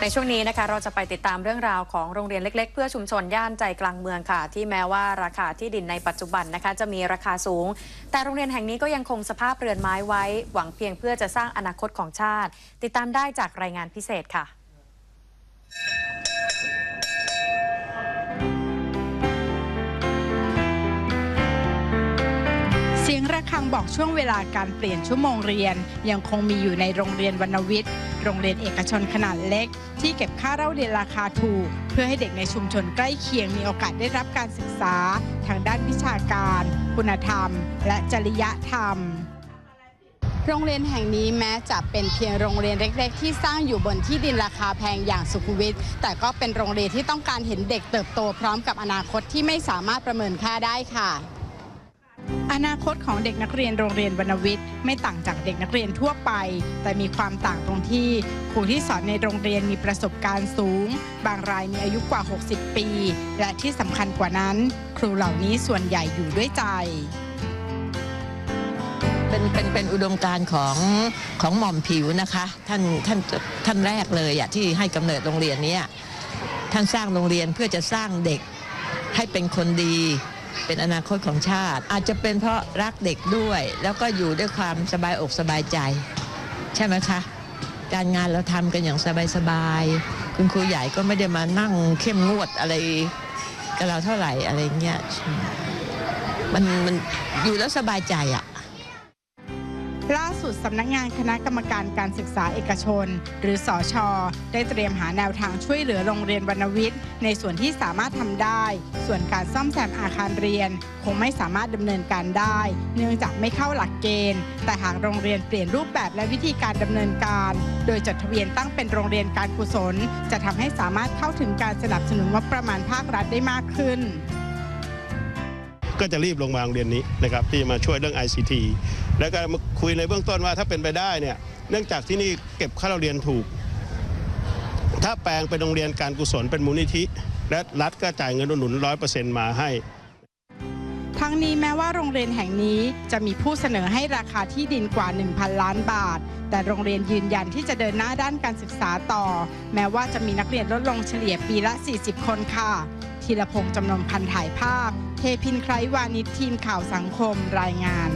ในช่วงนี้นะคะเราจะไปติดตามเรื่องราวของโรงเรียนเล็ก ๆ เพื่อชุมชนย่านใจกลางเมืองค่ะ ที่แม้ว่าราคาที่ดินในปัจจุบันนะคะ จะมีราคาสูง แต่โรงเรียนแห่งนี้ก็ยังคงสภาพเรือนไม้ไว้ หวังเพียงเพื่อจะสร้างอนาคตของชาติ ติดตามได้จากรายงานพิเศษค่ะ เสียงระฆังบอกช่วงเวลาการเปลี่ยนชั่วโมงเรียน ยังคงมีอยู่ในโรงเรียนวรรณวิทย์ โรงเรียนเอกชนขนาดเล็ก ที่เก็บค่าเล่าเรียนราคาถูก เพื่อให้เด็กในชุมชนใกล้เคียงมีโอกาสได้รับการศึกษา ทางด้านวิชาการ คุณธรรม และจริยธรรมโรงเรียนแห่งนี้แม้จะเป็นเพียงโรงเรียนเล็ก ๆ ที่สร้างอยู่บนที่ดินราคาแพงอย่างสุขุมวิทแต่ก็เป็นโรงเรียนที่ต้องการเห็นเด็กเติบโตพร้อมกับอนาคตที่ไม่สามารถประเมินค่าได้ค่ะ อนาคตของเด็กนักเรียนโรงเรียนวรรณวิทย์ไม่ต่างจากเด็กนักเรียนทั่วไป แต่มีความต่างตรงที่ครูที่สอนในโรงเรียนมีประสบการณ์สูง บางรายมีอายุกว่า 60 ปี และที่สำคัญกว่านั้น ครูเหล่านี้ส่วนใหญ่อยู่ด้วยใจเป็นเป็นเป็นอุดมการณ์ของของหม่อมผิวนะคะท่านท่านท่านแรกเลยอะที่ให้กำเนิดโรงเรียนนี้ท่านสร้างโรงเรียนเพื่อจะสร้างเด็กให้เป็นคนดี เป็นอนาคตของชาติ อาจจะเป็นเพราะรักเด็กด้วย แล้วก็อยู่ด้วยความสบายอกสบายใจ ใช่ไหมคะ การงานเราทำกันอย่างสบายๆคุณครูใหญ่ก็ไม่ได้มานั่งเข้มงวดอะไรกับเราเท่าไหร่อะไรเงี้ยมันมันอยู่แล้วสบายใจอะ ล่าสุดสำนักงานคณะกรรมการการศึกษาเอกชน หรือสอชอได้เตรียมหาแนวทางช่วยเหลือโรงเรียนวรรณวิทย์ ในส่วนที่สามารถทำได้ ส่วนการซ่อมแซมอาคารเรียน คงไม่สามารถดำเนินการได้ เนื่องจากไม่เข้าหลักเกณฑ์ แต่หากโรงเรียนเปลี่ยนรูปแบบและวิธีการดำเนินการ โดยจดทะเบียนตั้งเป็นโรงเรียนการกุศล จะทำให้สามารถเข้าถึงการสนับสนุนงบประมาณภาครัฐได้มากขึ้น ก็จะรีบลงมาโรงเรียนนี้นะครับที่มาช่วยเรื่อง ICT แล้วก็มาคุยในเบื้องต้นว่าถ้าเป็นไปได้เนี่ยเนื่องจากที่นี่เก็บค่าเราเรียนถูก ถ้าแปลงเป็นโรงเรียนการกุศลเป็นมูลนิธิ และรัฐก็จ่ายเงินอุดหนุนร้อยเปอร์เซ็นต์มาให้ทั้งนี้แม้ว่าโรงเรียนแห่งนี้จะมีผู้เสนอให้ราคาที่ดินกว่า 1,000 ล้านบาท แต่โรงเรียนยืนยันที่จะเดินหน้าด้านการศึกษาต่อ แม้ว่าจะมีนักเรียนลดลงเฉลี่ยปีละ 40 คนค่ะ ธีรพงศ์จำนวนพันธ์ถ่ายภาพ เทพินไครวานิชทีมข่าวสังคมรายงาน